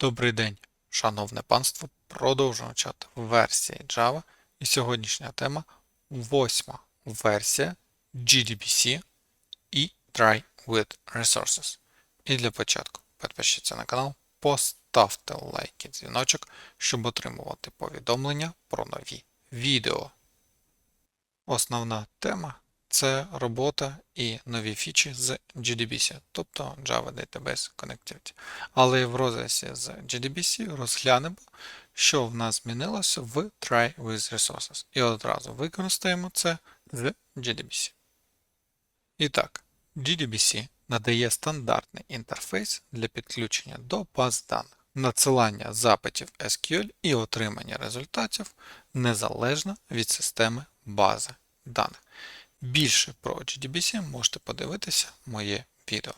Добрий день, шановне панство. Продовжуємо чат версії Java. І сьогоднішня тема восьма версія GDBC і Try with Resources. І для початку підпишіться на канал, поставте лайк і дзвіночок, щоб отримувати повідомлення про нові відео. Основна тема це робота і нові фічі з GDBC, тобто Java Database Connectivity. Але в розрізі з GDBC розглянемо, що в нас змінилося в Try with Resources. І одразу використаємо це з GDBC. І так, GDBC надає стандартний інтерфейс для підключення до баз даних, надсилання запитів SQL і отримання результатів незалежно від системи бази даних. Більше про GDBC можете подивитися моє відео.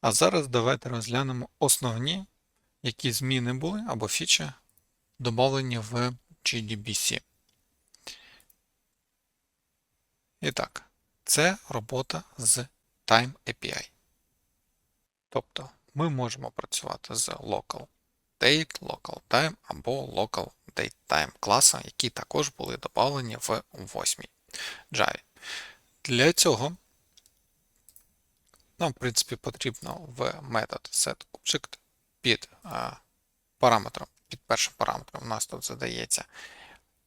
А зараз давайте розглянемо основні, які зміни були або фічі додавлені в GDBC. І так, це робота з Time API. Тобто ми можемо працювати з local date, local time або local datetime класом, які також були додавлені в 8 Java. Для цього нам, в принципі, потрібно в метод setObject під параметром, під першим параметром у нас тут задається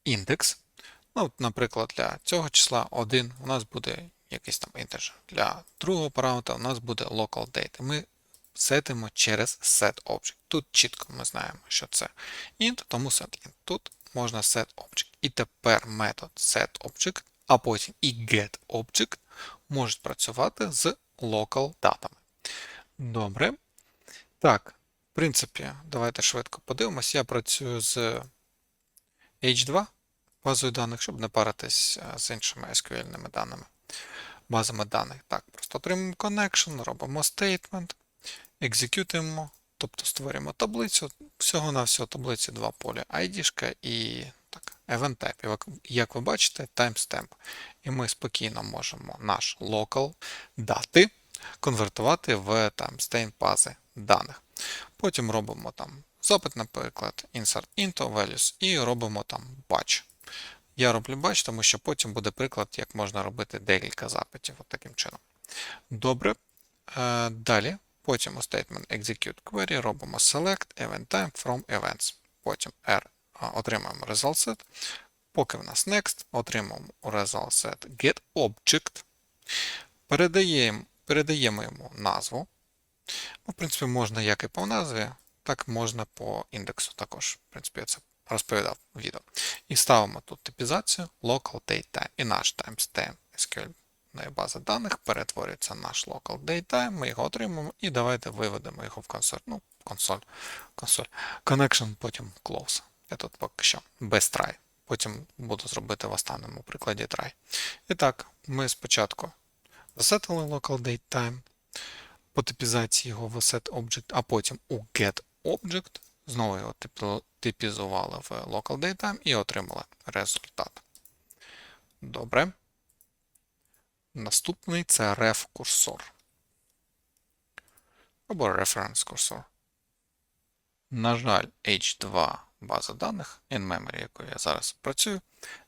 індекс. Ну, Наприклад, для цього числа 1 у нас буде якийсь там інтеджер. Для другого параметра у нас буде local date. Ми сетимо через setObject. Тут чітко ми знаємо, що це int, тому setInt. Тут можна setObject. І тепер метод setObject а потім і getObject можуть працювати з local датами. Добре. Так, в принципі, давайте швидко подивимось. Я працюю з H2 базою даних, щоб не паритись з іншими SQL даними. Базами даних. Так, просто отримуємо connection, робимо statement, екзекютуємо, тобто створюємо таблицю. Всього-навсього таблиці два поля ID і так, event type. Як ви бачите, timestamp. І ми спокійно можемо наш local дати конвертувати в stain бази даних. Потім робимо там запит, наприклад, insert into values і робимо там batch. Я роблю batch, тому що потім буде приклад, як можна робити декілька запитів от таким чином. Добре. Е, далі, потім у statement execute query робимо select event time from events. Потім R отримаємо result set. Поки в нас next, отримаємо result set getObject. Передаємо передаємо йому назву. Ну, В принципі, можна як і по назві, так можна по індексу також. В принципі, я це розповідав в відео. І ставимо тут типізацію local date І наш timestamp SQL бази даних перетворюється наш local date Ми його отримаємо і давайте виведемо його в консоль. Ну, консоль, консоль. Connection, потім close. Я тут поки що без try. Потім буду зробити в останньому прикладі try. І так, ми спочатку засетили local date time, по типізації його в setObject, а потім у getObject, знову його типізували в local time і отримали результат. Добре. Наступний це ref-курсор. Або reference курсор. На жаль, H2 база даних in-memory, якою я зараз працюю,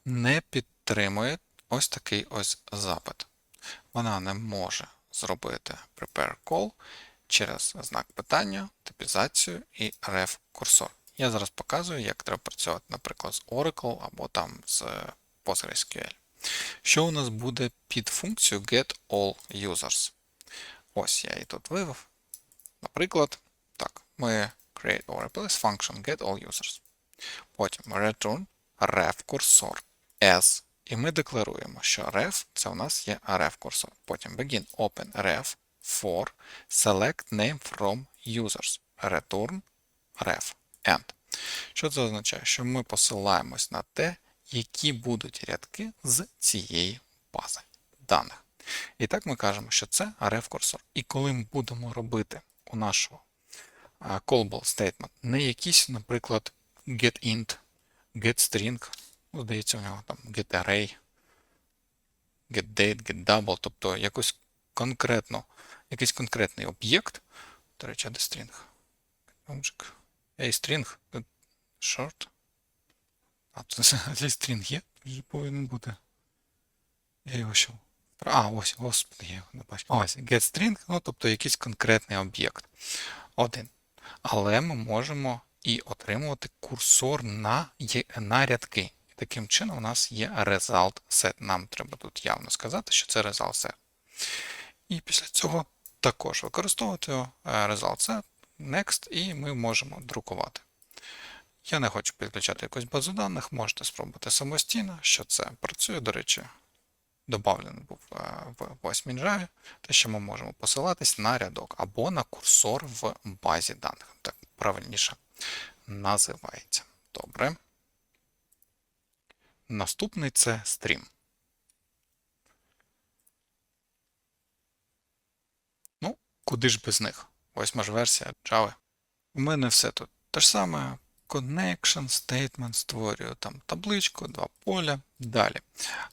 не підтримує ось такий ось запит. Вона не може зробити prepare call через знак питання, типізацію і ref курсор. Я зараз показую, як треба працювати, наприклад, з Oracle або там з PostgreSQL. Що у нас буде під функцію getAllUsers? Ось я її тут вивів. Наприклад, так, ми create or replace function getAllUsers. Потім return ref cursor as. І ми декларуємо, що ref це у нас є ref курсор. Потім begin open ref for select name from users. Return ref end. Що це означає? Що ми посилаємось на те, які будуть рядки з цієї бази даних. І так ми кажемо, що це ref курсор. І коли ми будемо робити у нашого callable statement не якийсь, наприклад, getInt, getString, ну, здається, у нього там getArray, getDate, getDouble, тобто якось конкретно, якийсь конкретний об'єкт, до речі, де string, A-string. Short. А, тут string є? Тут же повинен бути. Я його що? А, ось, господи, я його не бачу. Ось, getString, ну тобто якийсь конкретний об'єкт. Один. Але ми можемо і отримувати курсор на, на рядки. І таким чином у нас є result set. Нам треба тут явно сказати, що це result set. І після цього також використовувати е, result set, next, і ми можемо друкувати. Я не хочу підключати якусь базу даних, можете спробувати самостійно, що це працює, до речі, добавлений був е, в 8 Java, те, що ми можемо посилатись на рядок або на курсор в базі даних. Так правильніше називається. Добре. Наступний це стрім. Ну, куди ж без них? Восьма ж версія Java. У мене все тут те ж саме. Connection, statement, створюю там табличку, два поля. Далі.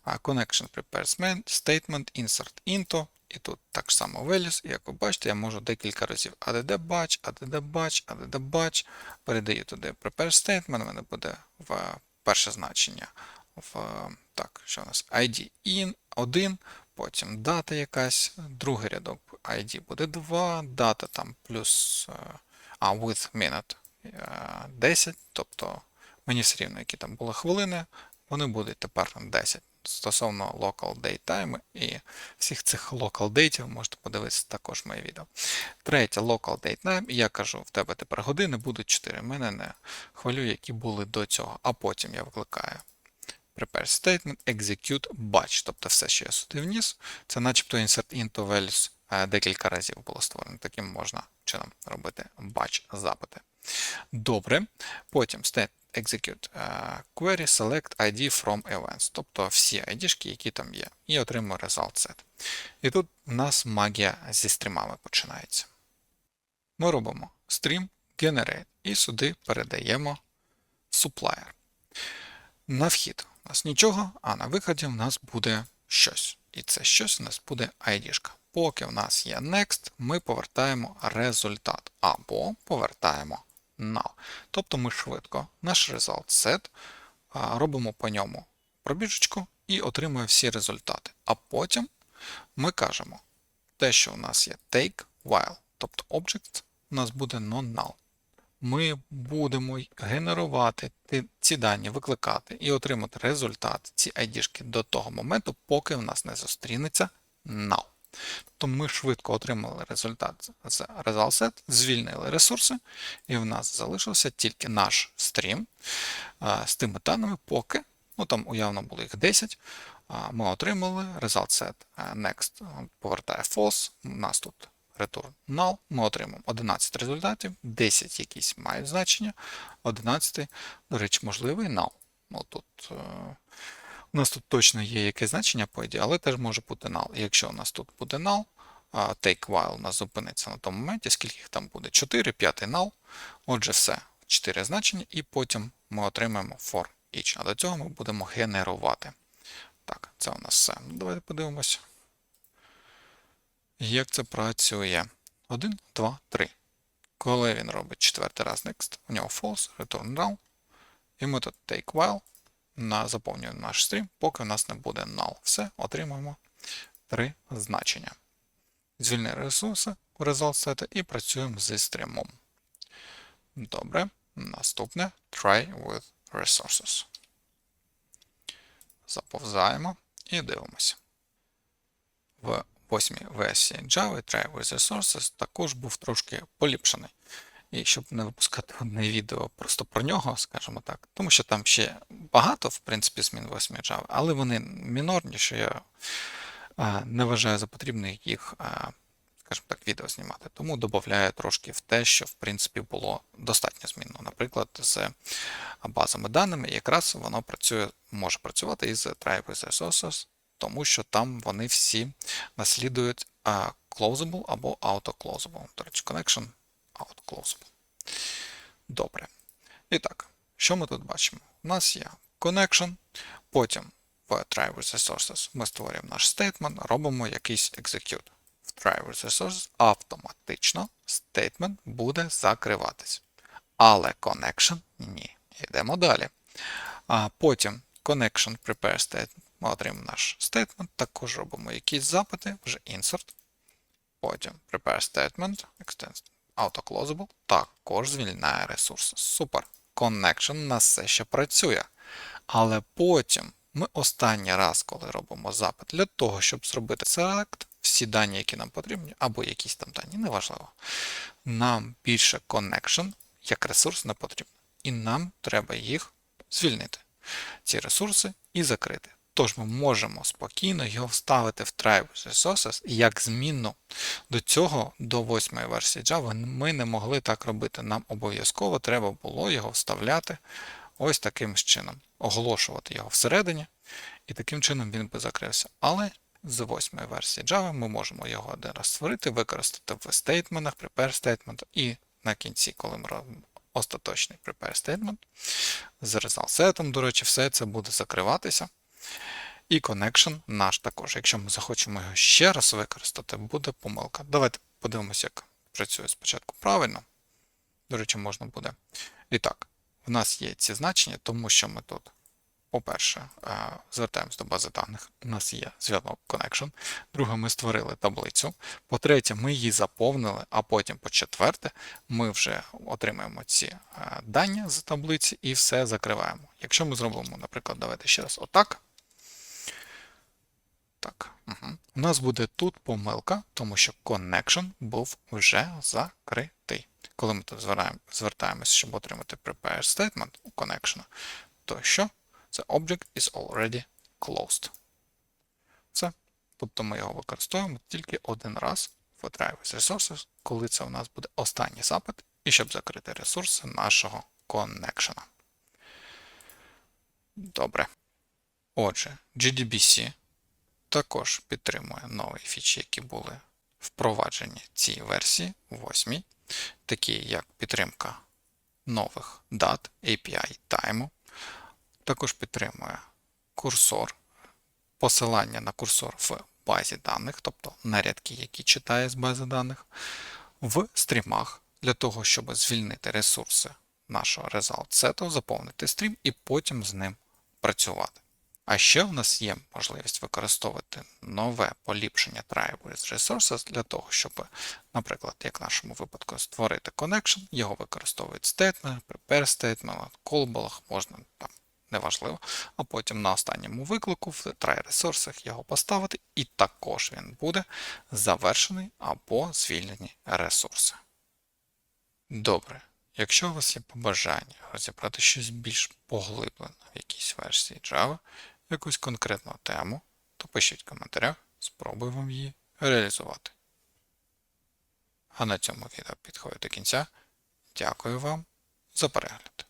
Connection prepares statement, insert into. І тут так само values. І як ви бачите, я можу декілька разів add batch, add batch, add batch. Передаю туди prepare statement, у мене буде в перше значення. В, так, що у нас? ID in 1, потім дата якась, другий рядок ID буде 2, дата там плюс е, а with minute 10, тобто мені все рівно, які там були хвилини, вони будуть тепер 10. Стосовно local date time і всіх цих local date можете подивитися також моє відео. Третє local date time, я кажу, в тебе тепер години будуть 4. Мене не хвилює, які були до цього. А потім я викликаю prepare statement, execute batch. Тобто все, що я сюди вніс, це начебто insert into values е, декілька разів було створено. Таким можна чином робити batch запити. Добре. Потім state execute е, query select ID from events, тобто всі ID, які там є, і отримує result set. І тут у нас магія зі стрімами починається. Ми робимо stream generate і сюди передаємо supplier. На вхід у нас нічого, а на виході в нас буде щось. І це щось у нас буде ID. Поки в нас є next, ми повертаємо результат або повертаємо null. Тобто ми швидко наш result set робимо по ньому пробіжечку і отримуємо всі результати. А потім ми кажемо те, що у нас є take while, тобто object у нас буде non-null. Ми будемо генерувати ці дані, викликати і отримати результат, ці ID до того моменту, поки в нас не зустрінеться null. Тобто ми швидко отримали результат з ResultSet, звільнили ресурси, і в нас залишився тільки наш стрім з тими даними, поки, ну там уявно було їх 10, ми отримали ResultSet Next повертає false, у нас тут return null, ми отримаємо 11 результатів, 10 якісь мають значення, 11, до речі, можливий null. Ну, тут, е, у нас тут точно є якесь значення по ідеї, але теж може бути null. І якщо у нас тут буде null, take while у нас зупиниться на тому моменті, скільки їх там буде? 4, 5 null. Отже, все, 4 значення, і потім ми отримаємо for each. А до цього ми будемо генерувати. Так, це у нас все. Давайте подивимось. Як це працює? 1, 2, 3. Коли він робить четвертий раз next, у нього false, return null. І ми тут take while на заповнюємо наш стрім, поки у нас не буде null. Все, отримуємо три значення. Звільни ресурси у result set і працюємо зі стрімом. Добре. Наступне try with resources. Заповзаємо і дивимося. В восьмій версії Java Try with Resources також був трошки поліпшений. І щоб не випускати одне відео просто про нього, скажімо так, тому що там ще багато, в принципі, змін 8 Java, але вони мінорні, що я а, не вважаю за потрібне їх, а, скажімо так, відео знімати. Тому додаю трошки в те, що в принципі було достатньо змінно. Наприклад, з базами даними, якраз воно працює, може працювати із Try with Resources, тому що там вони всі наслідують closable або auto-closable. До речі, connection outclosable. Добре. І так, що ми тут бачимо? У нас є connection, потім в try resources ми створюємо наш statement, робимо якийсь execute. В try resources автоматично statement буде закриватись. Але connection ні. Йдемо далі. А потім connection prepare statement. Ми отримаємо наш statement, також робимо якісь запити, вже insert. Потім prepare statement, extend autoclosable, також звільняє ресурси. Супер. Connection у нас все ще працює. Але потім ми останній раз, коли робимо запит для того, щоб зробити select, всі дані, які нам потрібні, або якісь там дані, неважливо. Нам більше connection як ресурс не потрібно. І нам треба їх звільнити, ці ресурси, і закрити. Тож ми можемо спокійно його вставити в Tribe Resources як змінну. До цього, до восьмої версії Java, ми не могли так робити. Нам обов'язково треба було його вставляти ось таким чином, оголошувати його всередині, і таким чином він би закрився. Але з восьмої версії Java ми можемо його один раз створити, використати в стейтментах, prepare statement, і на кінці, коли ми робимо остаточний prepare statement, з result set, до речі, все це буде закриватися. І connection наш також. Якщо ми захочемо його ще раз використати, буде помилка. Давайте подивимося, як працює спочатку правильно. До речі, можна буде. І так, в нас є ці значення, тому що ми тут, по-перше, е, звертаємось до бази даних. У нас є зв'язок connection. Друге, ми створили таблицю. По-третє, ми її заповнили, а потім, по-четверте, ми вже отримаємо ці е, дані з таблиці і все закриваємо. Якщо ми зробимо, наприклад, давайте ще раз отак. Так, угу. у нас буде тут помилка, тому що connection був вже закритий. Коли ми тут звертаємося, щоб отримати prepare statement у connection, то що? The object is already closed. Все. Тобто ми його використовуємо тільки один раз в Drive Resources, коли це у нас буде останній запит, і щоб закрити ресурси нашого connection. Добре. Отже, GDBC також підтримує нові фічі, які були впроваджені в цій версії 8, такі як підтримка нових дат, API тайму. Також підтримує курсор, посилання на курсор в базі даних, тобто на рядки, які читає з бази даних, в стрімах для того, щоб звільнити ресурси нашого result set, заповнити стрім і потім з ним працювати. А ще в нас є можливість використовувати нове поліпшення Tribe with Resources для того, щоб, наприклад, як в нашому випадку, створити connection, його використовують statement, prepare statement, callball, можна там, неважливо, а потім на останньому виклику в try ресурсах його поставити, і також він буде завершений або звільнені ресурси. Добре. Якщо у вас є побажання розібрати щось більш поглиблено в якійсь версії Java, якусь конкретну тему, то пишіть в коментарях, спробую вам її реалізувати. А на цьому відео підходить до кінця. Дякую вам за перегляд.